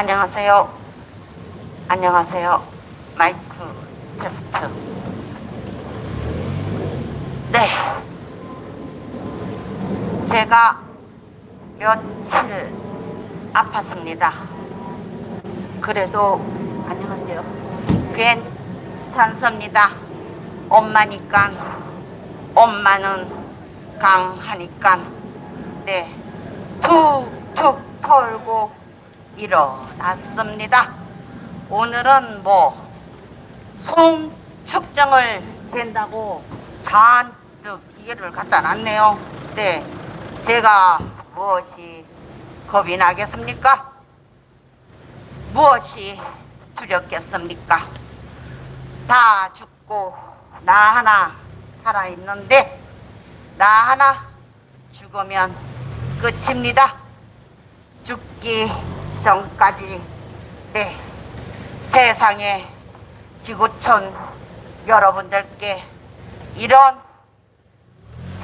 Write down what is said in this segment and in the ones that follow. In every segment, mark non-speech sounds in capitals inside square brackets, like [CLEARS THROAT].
안녕하세요. 안녕하세요. 마이크 테스트. 네. 제가 며칠 아팠습니다. 그래도 안녕하세요. 괜찮습니다. 엄마니까 엄마는 강하니까 네 툭툭 털고 일어났습니다. 오늘은 뭐 송척정을 잰다고 잔뜩 기계를 갖다 놨네요. 네, 제가 무엇이 겁이 나겠습니까? 무엇이 두렵겠습니까? 다 죽고 나 하나 살아있는데 나 하나 죽으면 끝입니다. 죽기 전까지 네 세상에 지구촌 여러분들께 이런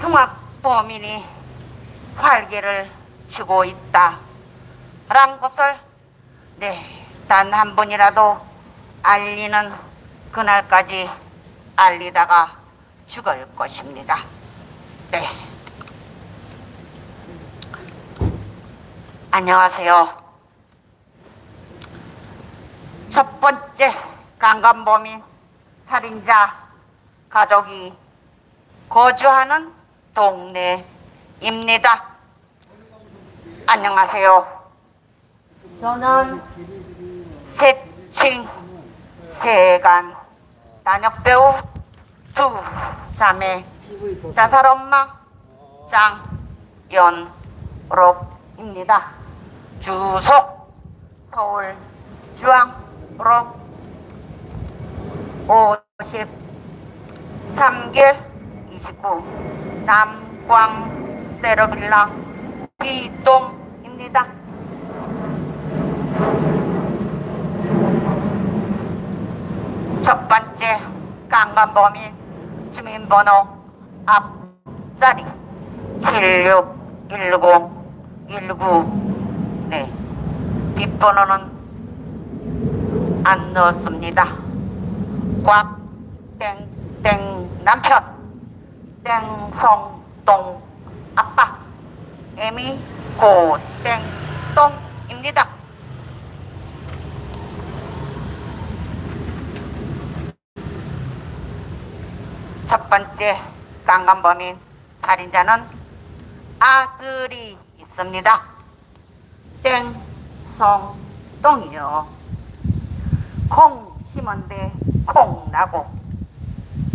흉악 범인이 활개를 치고 있다라는 것을 네 단 한 번이라도 알리는 그날까지 알리다가 죽을 것입니다. 네. 안녕하세요. 첫 번째 강간범인 살인자 가족이 거주하는 동네입니다. 안녕하세요. 저는 세칭 세간 단역배우 두 자매 자살 엄마 장연록입니다. 주소 서울 중앙 로 53길 29 남광. 세러빌라. B동입니다. 첫 번째 강간범인 주민번호 앞자리. 7619 19 네. 뒷번호는 안 넣었습니다. 꽉 땡 땡 남편 땡 성 동 아빠 애미 고 땡 똥입니다. 첫 번째 강간범인 살인자는 아들이 있습니다. 땡 성 똥이요. 콩 심은 데 콩 나고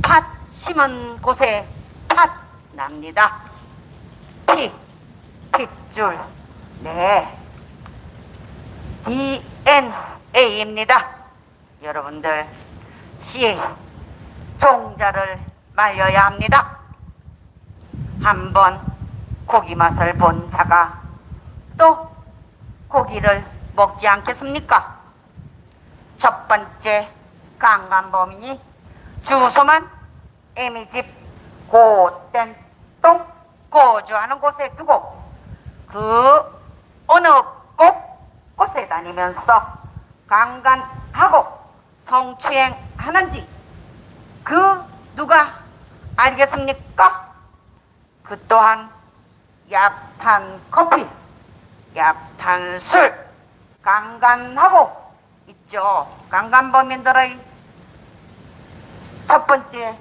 팥 심은 곳에 팥 납니다. 피, 핏줄, 네. DNA입니다. 여러분들, 씨, 종자를 말려야 합니다. 한번 고기 맛을 본 자가 또 고기를 먹지 않겠습니까? 첫 번째 강간범인이 주소만 애미 집 고땐 똥 거주하는 곳에 두고 그 어느 곳 곳에 다니면서 강간하고 성추행하는지 그 누가 알겠습니까? 그 또한 약탄 커피, 약탄 술, 강간하고 있죠. 강간범인들의 첫 번째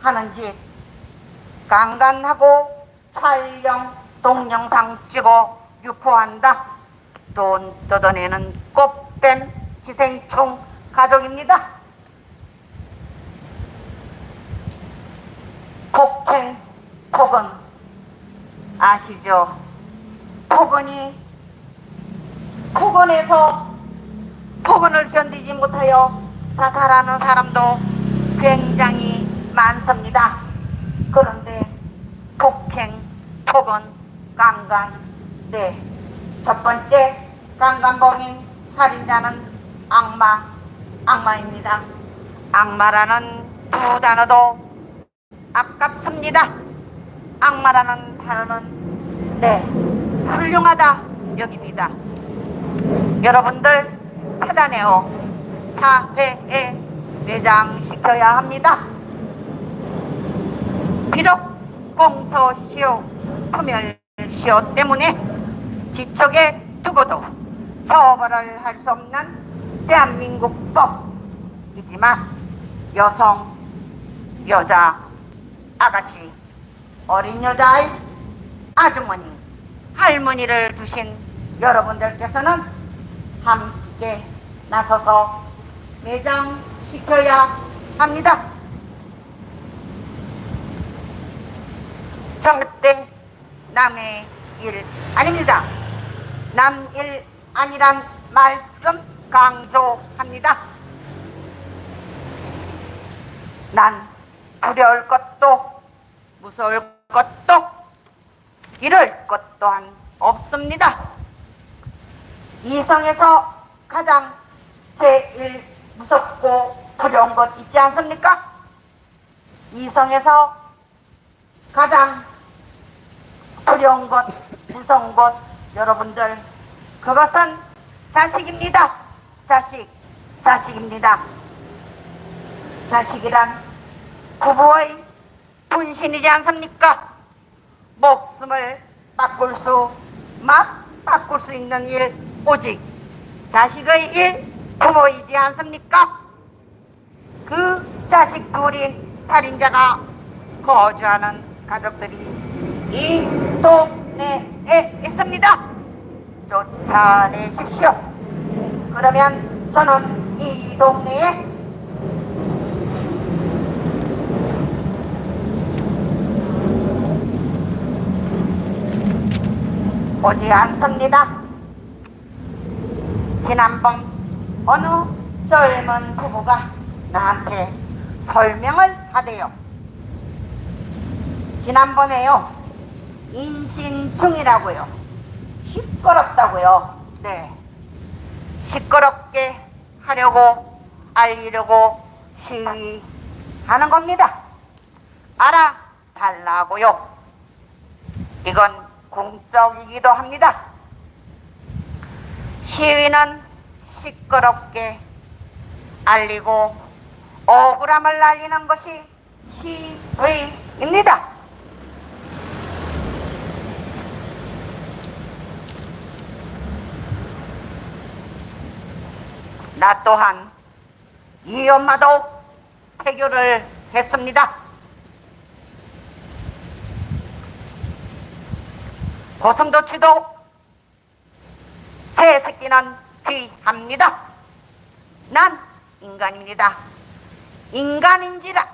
하는 짓, 강간하고 촬영, 동영상 찍어 유포한다. 돈 뜯어내는 꽃뱀 기생충 가족입니다. 폭행, 폭언 아시죠? 폭언이 폭언에서 폭언을 견디지 못하여 자살하는 사람도 굉장히 많습니다. 그런데 폭행, 폭언, 강간, 네. 첫 번째 강간범인 살인자는 악마, 악마입니다. 악마라는 두 단어도 아깝습니다. 악마라는 단어는 네 훌륭하다 여깁니다. 여러분들 찾아내어 사회에 매장시켜야 합니다. 비록 공소시효, 소멸시효 때문에 지척에 두고도 처벌을 할 수 없는 대한민국 법이지만 여성, 여자, 아가씨, 어린 여자의 아주머니, 할머니를 두신 여러분들께서는 함께 나서서 매장시켜야 합니다. 절대 남의 일 아닙니다. 남일 아니란 말씀 강조합니다. 난 두려울 것도 무서울 것도 이럴 것 또한 없습니다. 이성에서 가장 제일 무섭고 두려운 것 있지 않습니까? 이성에서 가장 두려운 것, 무서운 것, 여러분들, 그것은 자식입니다. 자식, 자식입니다. 자식이란 부부의 분신이지 않습니까? 목숨을 바꿀 수, 막 바꿀 수 있는 일, 오직 자식의 일, 부모이지 않습니까? 그 자식 둘인 살인자가 거주하는 가족들이 이 동네에 있습니다. 쫓아내십시오. 그러면 저는 이 동네에 오지 않습니다. 지난번 어느 젊은 부부가 나한테 설명을 하대요. 지난번에요. 임신 중이라고요. 시끄럽다고요. 네. 시끄럽게 하려고 알리려고 시위하는 겁니다. 알아달라고요. 이건 공적이기도 합니다. 시위는 시끄럽게 알리고 억울함을 날리는 것이 시위입니다. 나 또한 이 엄마도 태교를 했습니다. 고슴도치도 제 새끼는 귀합니다. 난 인간입니다. 인간인지라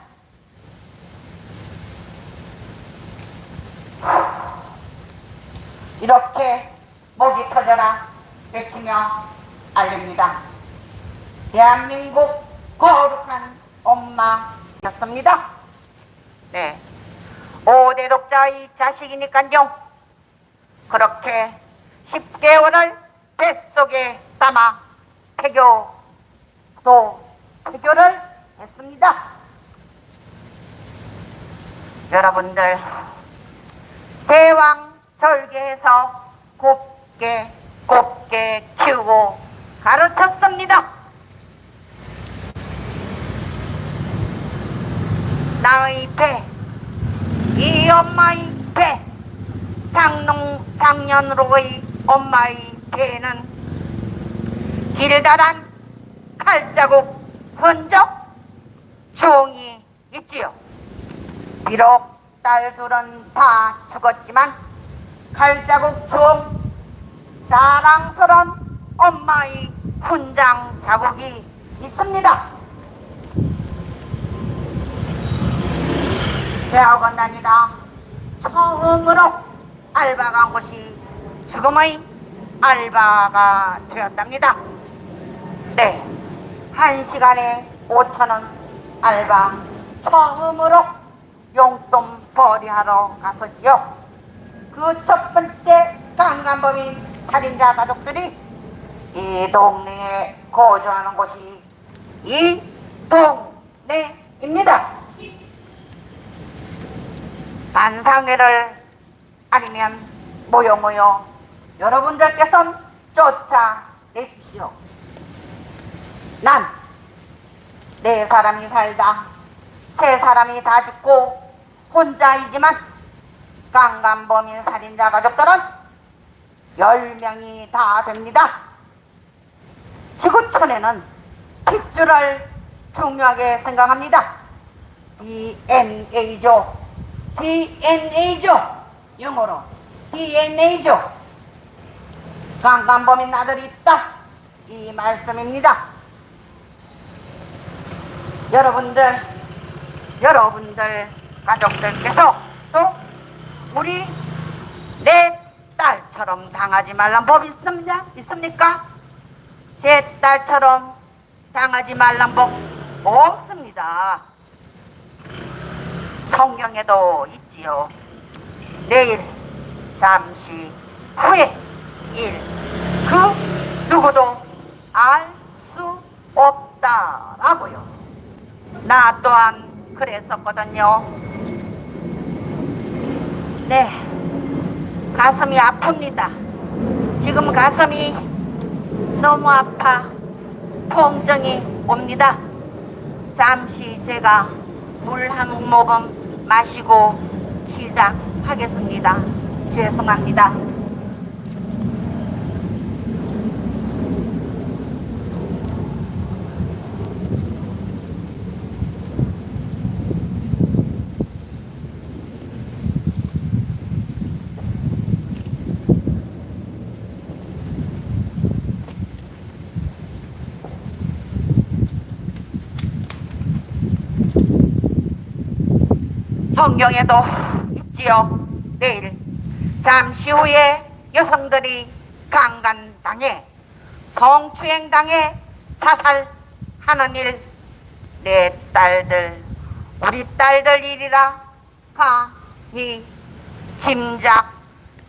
이렇게 목이 터져라 외치며 알립니다. 대한민국 거룩한 엄마였습니다. 네. 5대 독자의 자식이니까요. 그렇게 10개월을 뱃속에 담아 폐교 또 폐교를 했습니다. 여러분들 제왕 절개해서 곱게 곱게 키우고 가르쳤습니다. 나의 배, 이 엄마의 배, 장농 장년으로의 엄마의 배는 길다란 칼자국 흔적 종이 있지요. 비록 딸들은 다 죽었지만 칼자국 종 자랑스런 엄마의 훈장 자국이 있습니다. 대학원 다니다 처음으로 알바 간 곳이 죽음의 알바가 되었답니다. 네, 한 시간에 5천 원 알바 처음으로 용돈 벌이하러 갔었지요. 그 첫 번째 강간범인 살인자 가족들이 이 동네에 거주하는 곳이 이 동네입니다. 반상회를 아니면 모여 모여 여러분들께선 쫓아 내십시오. 난 네 사람이 살다 세 사람이 다 죽고 혼자이지만 강간범인 살인자 가족들은 열 명이 다 됩니다. 지구촌에는 핏줄을 중요하게 생각합니다. DNA죠. DNA죠. 영어로 DNA죠. 강간범인 아들이 있다. 이 말씀입니다. 여러분들, 여러분들 가족들께서 또 우리 내 딸처럼 당하지 말란 법 있습니까? 있습니까? 제 딸처럼 당하지 말란 법 없습니다. 성경에도 있지요. 내일 잠시 후에 일 그 누구도 알 수 없다라고요. 나 또한 그랬었거든요. 네, 가슴이 아픕니다. 지금 가슴이 너무 아파 통증이 옵니다. 잠시 제가 물 한 모금 마시고 시작하겠습니다. 죄송합니다. 성경에도 있지요. 내일 잠시 후에 여성들이 강간당해 성추행당해 자살하는 일 내 딸들 우리 딸들 일이라 가히 짐작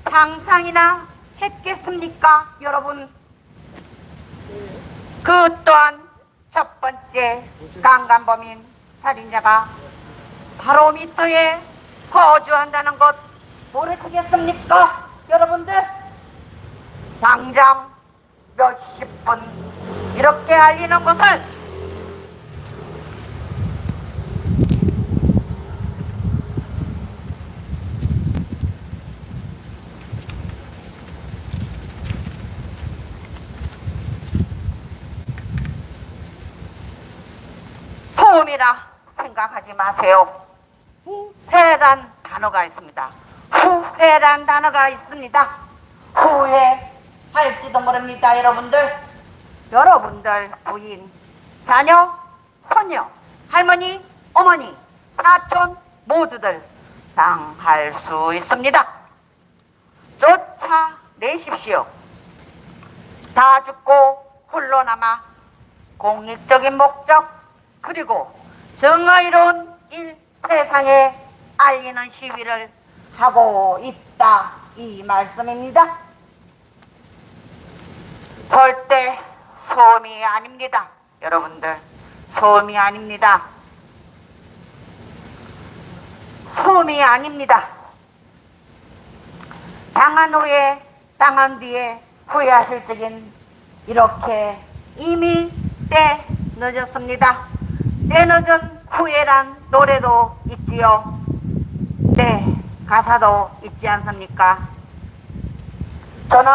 상상이나 했겠습니까 여러분 그 또한 첫 번째 강간범인 살인자가 바로 밑도에 거주한다는 것 모르시겠습니까? 여러분들 당장 몇십 분 이렇게 알리는 것을 소음이라 생각하지 마세요. 후회란 단어가 있습니다. 후회란 단어가 있습니다. 후회할지도 모릅니다, 여러분들. 여러분들 부인, 자녀, 손녀, 할머니, 어머니, 사촌 모두들 당할 수 있습니다. 쫓아내십시오. 다 죽고 홀로 남아 공익적인 목적 그리고 정의로운 일 세상에 알리는 시위를 하고 있다 이 말씀입니다. 절대 소음이 아닙니다. 여러분들 소음이 아닙니다. 소음이 아닙니다. 당한 후에 당한 뒤에 후회하실 적엔 이렇게 이미 때 늦었습니다. 때 늦은 후회란 노래도 있지요. 네, 가사도 있지 않습니까? 저는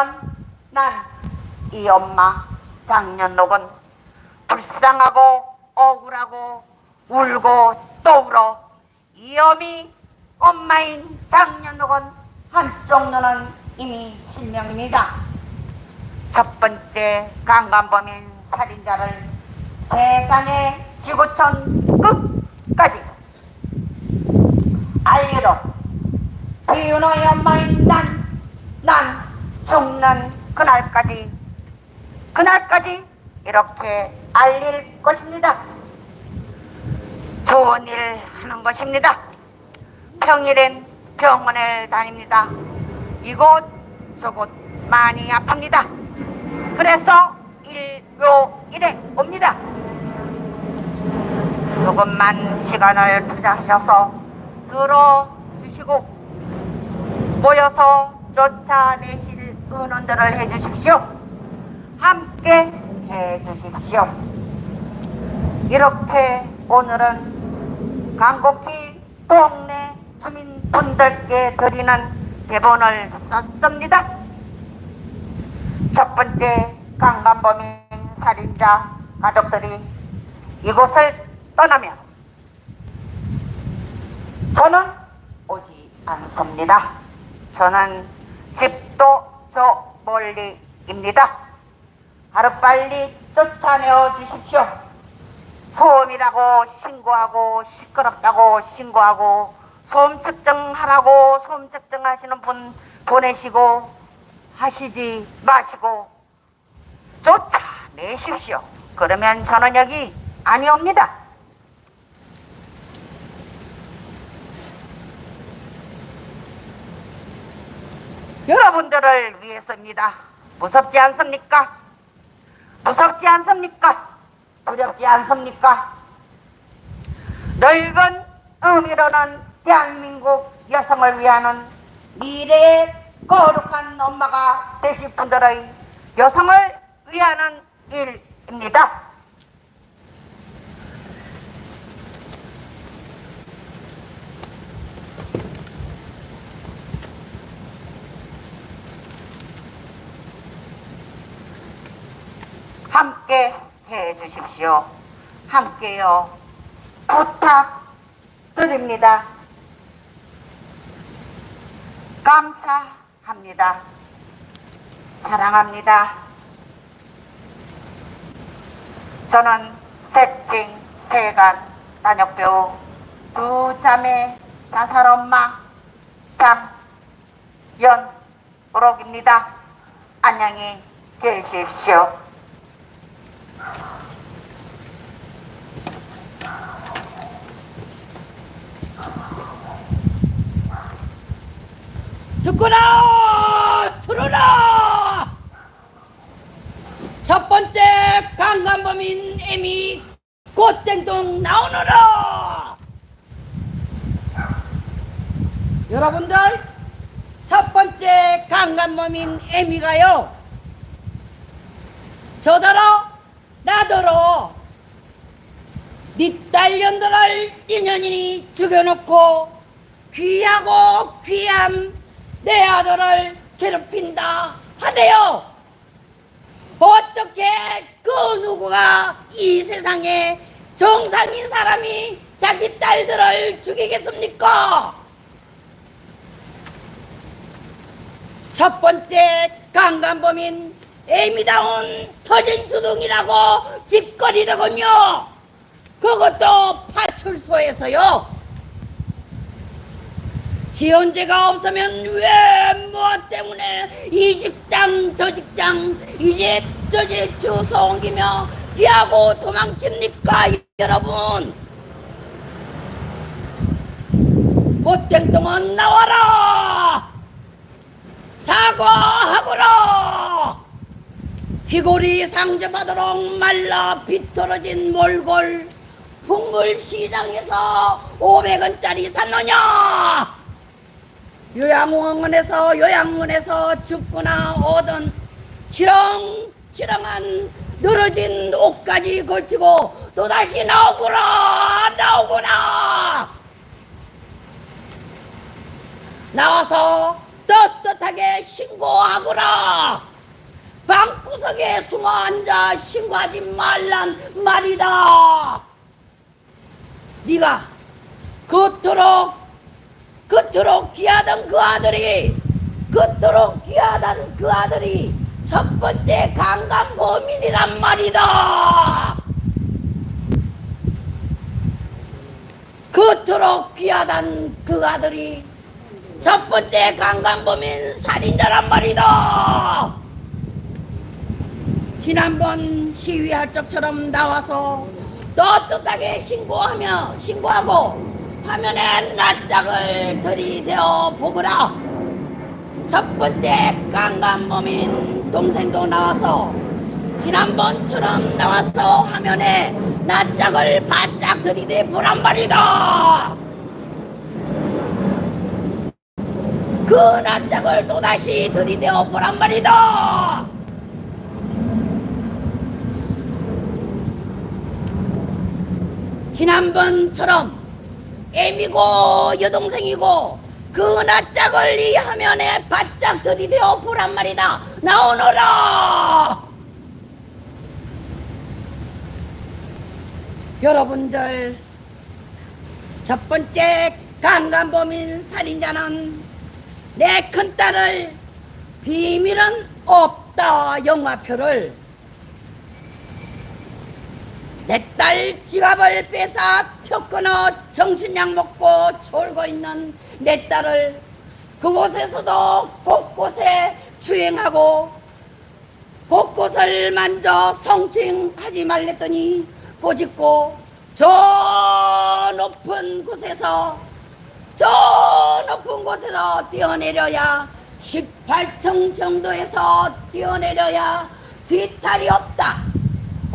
난 이 엄마 장년록은 불쌍하고 억울하고 울고 또 울어 이 엄이 엄마인 장년록은 한쪽 눈은 이미 실명입니다. 첫 번째 강간범인 살인자를 세상의 지구촌 끝까지 알리러 비윤호의 엄마인 난, 난 죽는 그날까지 그날까지 이렇게 알릴 것입니다. 좋은 일 하는 것입니다. 평일엔 병원을 다닙니다. 이곳 저곳 많이 아픕니다. 그래서 일요일에 옵니다. 조금만 시간을 투자하셔서 들어주시고 모여서 쫓아내실 의논들을 해주십시오. 함께 해 주십시오. 이렇게 오늘은 간곡히 동네 주민분들께 드리는 대본을 썼습니다. 첫 번째 강간범인 살인자 가족들이 이곳을 떠나면 저는 오지 않습니다. 저는 집도 저 멀리입니다. 하루빨리 쫓아내어 주십시오. 소음이라고 신고하고 시끄럽다고 신고하고 소음 측정하라고 소음 측정하시는 분 보내시고 하시지 마시고 쫓아내십시오. 그러면 저는 여기 아니옵니다. 여러분들을 위해서입니다. 무섭지 않습니까? 무섭지 않습니까? 두렵지 않습니까? 넓은 의미로는 대한민국 여성을 위하는 미래의 거룩한 엄마가 되실 분들의 여성을 위하는 일입니다. 함께 해 주십시오. 함께요. 부탁드립니다. 감사합니다. 사랑합니다. 저는 색징, 세간, 단역배우 두 자매 자살 엄마 장연으록입니다. 안녕히 계십시오. 듣거라 들어라! 첫 번째 강간범인 애미 꽃땡동 나오너라! 여러분들 첫 번째 강간범인 애미가요 저더러 나더러 니딸 년들을 인연인이 죽여놓고 귀하고 귀한 내 아들을 괴롭힌다 하대요. 어떻게 그 누구가 이 세상에 정상인 사람이 자기 딸들을 죽이겠습니까? 첫 번째 강간범인 애미다운 터진 주둥이라고 짓거리더군요. 그것도 파출소에서요. 지원제가 없으면 왜 뭐 때문에 이 직장 저 직장 이제 저집 주소 옮기며 피하고 도망칩니까 여러분 보땡동은 나와라 사과하거라 귀골이 상접하도록 말라 비틀어진 몰골. 풍물시장에서 500원짜리 샀느냐? 요양원에서 요양원에서 죽거나 얻은 치렁치렁한 늘어진 옷까지 걸치고 또다시 나오구나 나오구나. 나와서 떳떳하게 신고하거라 방구석에 숨어 앉아 신고하지 말란 말이다 네가 그토록 그토록 귀하던 그 아들이 그토록 귀하던 그 아들이 첫 번째 강간 범인이란 말이다. 그토록 귀하던 그 아들이 첫 번째 강간 범인 살인자란 말이다. 지난번 시위할 적처럼 나와서 떳떳하게 신고하며 신고하고 화면에 낯짝을 들이대어 보거라. 첫 번째 강간범인 동생도 나와서 지난번처럼 나와서 화면에 낯짝을 바짝 들이대 보란 말이다. 그 낯짝을 또다시 들이대어 보란 말이다. 지난번처럼 애미고 여동생이고 그 낯짝을 이 화면에 바짝 들이대어 보란 말이다. 나오너라! 여러분들 첫 번째 강간범인 살인자는 내 큰딸을 비밀은 없다 영화표를 내 딸 지갑을 뺏어 표 끊어 정신약 먹고 졸고 있는 내 딸을 그곳에서도 곳곳에 주행하고 곳곳을 만져 성추행하지 말랬더니 꼬집고 저 높은 곳에서 저 높은 곳에서 뛰어내려야 18층 정도에서 뛰어내려야 뒤탈이 없다.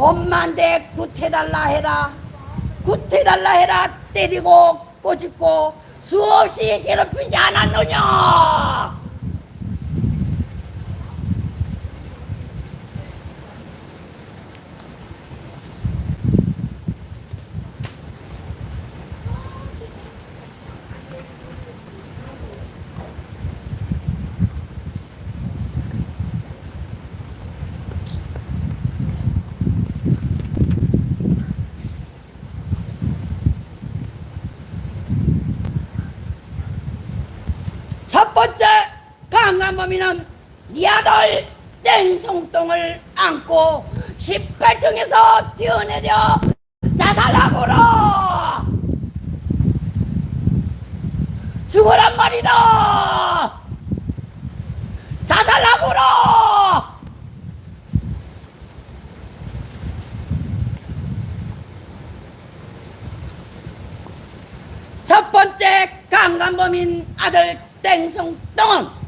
엄마한테 굿해달라 해라. 굿해달라 해라. 때리고 꼬집고 수없이 괴롭히지 않았느냐. 첫 번째 강간범인은 네 아들 땡송똥을 안고 18층에서 뛰어내려 자살하거라 죽으란 말이다! 자살하거라 첫 번째 강간범인 아들 땡송똥은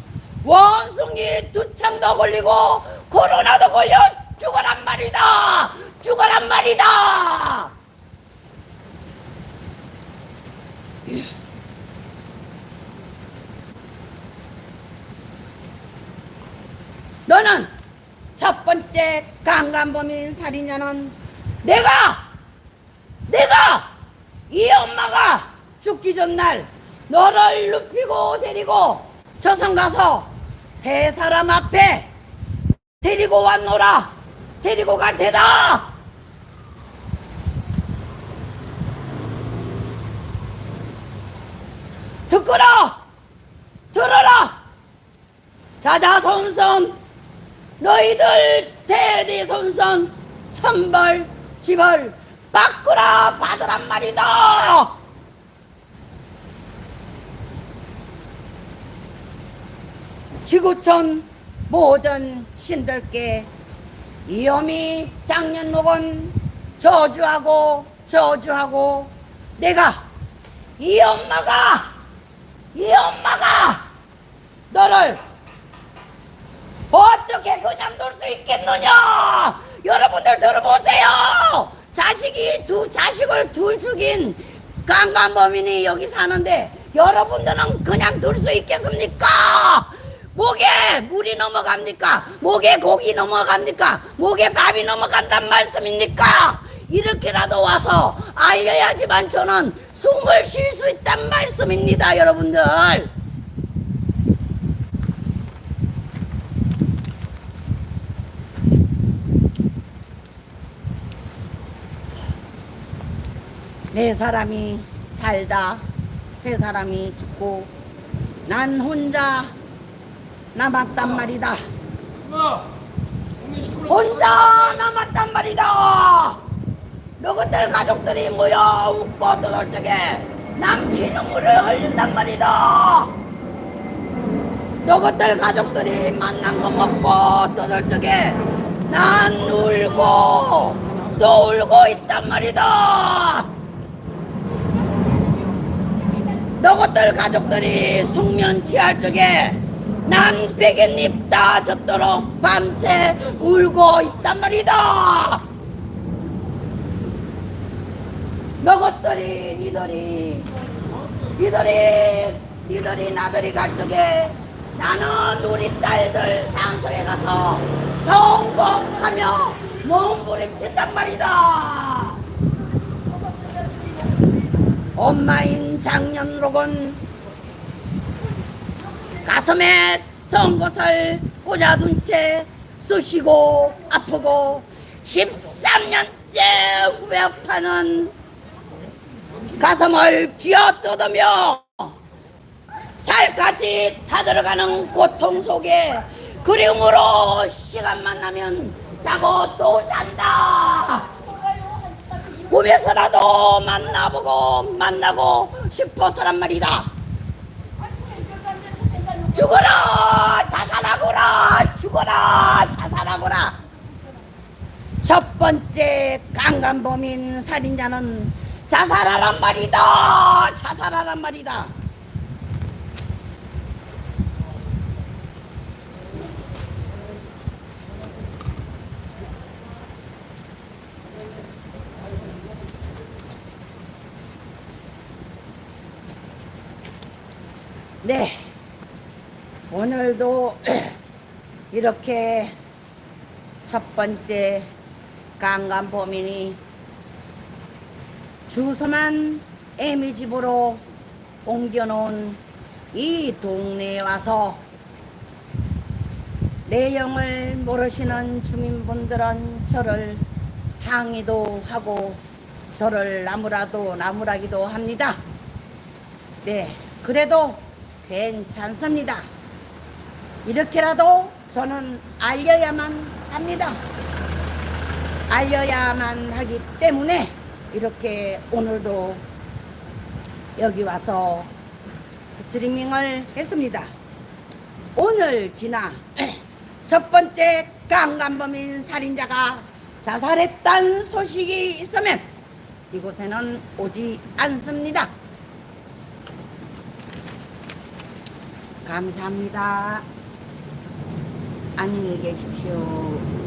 원숭이 두창도 걸리고 코로나도 걸려 죽어란 말이다! 죽어란 말이다! 너는 첫 번째 강간범인 살인자는 내가! 내가! 이 엄마가 죽기 전날 너를 눕히고 데리고 저성 가서 세 사람 앞에 데리고 왔노라. 데리고 갈 테다. 듣거라. 들어라. 자자손손 너희들 대대손손 천벌 지벌 바꾸라 받으란 말이다 지구촌 모든 신들께 이엄이 장년록은 저주하고 저주하고 내가 이 엄마가 이 엄마가 너를 어떻게 그냥 둘 수 있겠느냐? 여러분들 들어보세요. 자식이 두 자식을 둘 죽인 강간범인이 여기 사는데 여러분들은 그냥 둘 수 있겠습니까 목에 물이 넘어갑니까? 목에 고기 넘어갑니까? 목에 밥이 넘어간단 말씀입니까? 이렇게라도 와서 알려야지만 저는 숨을 쉴 수 있단 말씀입니다 여러분들. 네 사람이 살다 세 사람이 죽고 난 혼자 남았단 말이다. 혼자 남았단 말이다. 너희들 가족들이 모여 웃고 떠들적에 난 피눈물을 흘린단 말이다. 너희들 가족들이 만난 거 먹고 떠들적에 난 울고 또 울고 있단 말이다. 너희들 가족들이 숙면 취할 적에 난 베갯잎 다 젖도록 밤새 울고 있단 말이다. 너희들이 니들이 니들이 니들이 나들이 갈 적에 나는 우리 딸들 산소에 가서 통곡하며 몸부림친단 말이다. 엄마인 장년록은 가슴에 송곳을 꽂아둔 채 쑤시고 아프고 13년째 후벼파는 가슴을 쥐어뜯으며 살까지 타들어가는 고통 속에 그리움으로 시간만 나면 자고 또 잔다. 꿈에서라도 만나보고 만나고 싶어서란 말이다. 죽어라! 자살하거라! 죽어라! 자살하거라! 첫 번째 강간범인 살인자는 자살하란 말이다! 자살하란 말이다 네 오늘도 [CLEARS THROAT] 이렇게 첫 번째 강간 범인이 주소만 애미 집으로 옮겨놓은 이 동네에 와서 내용을 모르시는 주민분들은 저를 항의도 하고 저를 나무라도 나무라기도 합니다. 네, 그래도 괜찮습니다. 이렇게라도 저는 알려야만 합니다. 알려야만 하기 때문에 이렇게 오늘도 여기 와서 스트리밍을 했습니다. 오늘 지나 [CLEARS THROAT] 첫 번째 강간범인 살인자가 자살했다는 소식이 있으면 이곳에는 오지 않습니다. 감사합니다. 안녕히 계십시오.